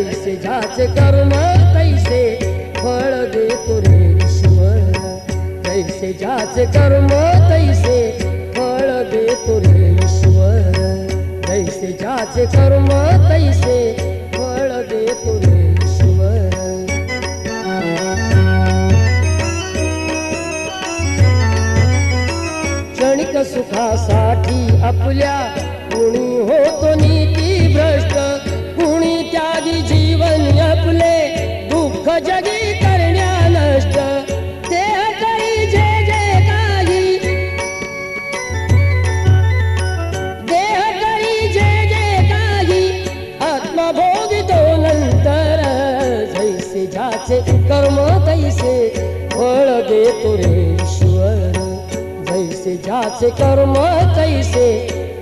जैसे ज्याचे कर्म तैसे फळ देतो रे ईश्वर. जैसे ज्याचे कर्म तैसे फळ देतो रे ईश्वर. जैसे ज्याचे कर्म तैसे फळ देतो रे क्षणिक सुखासाठी आपल्या कोणी होतो नीती. जैसे कर्म तैसे फळ देतो रे ईश्वर. जैसे ज्याचे कर्म तैसे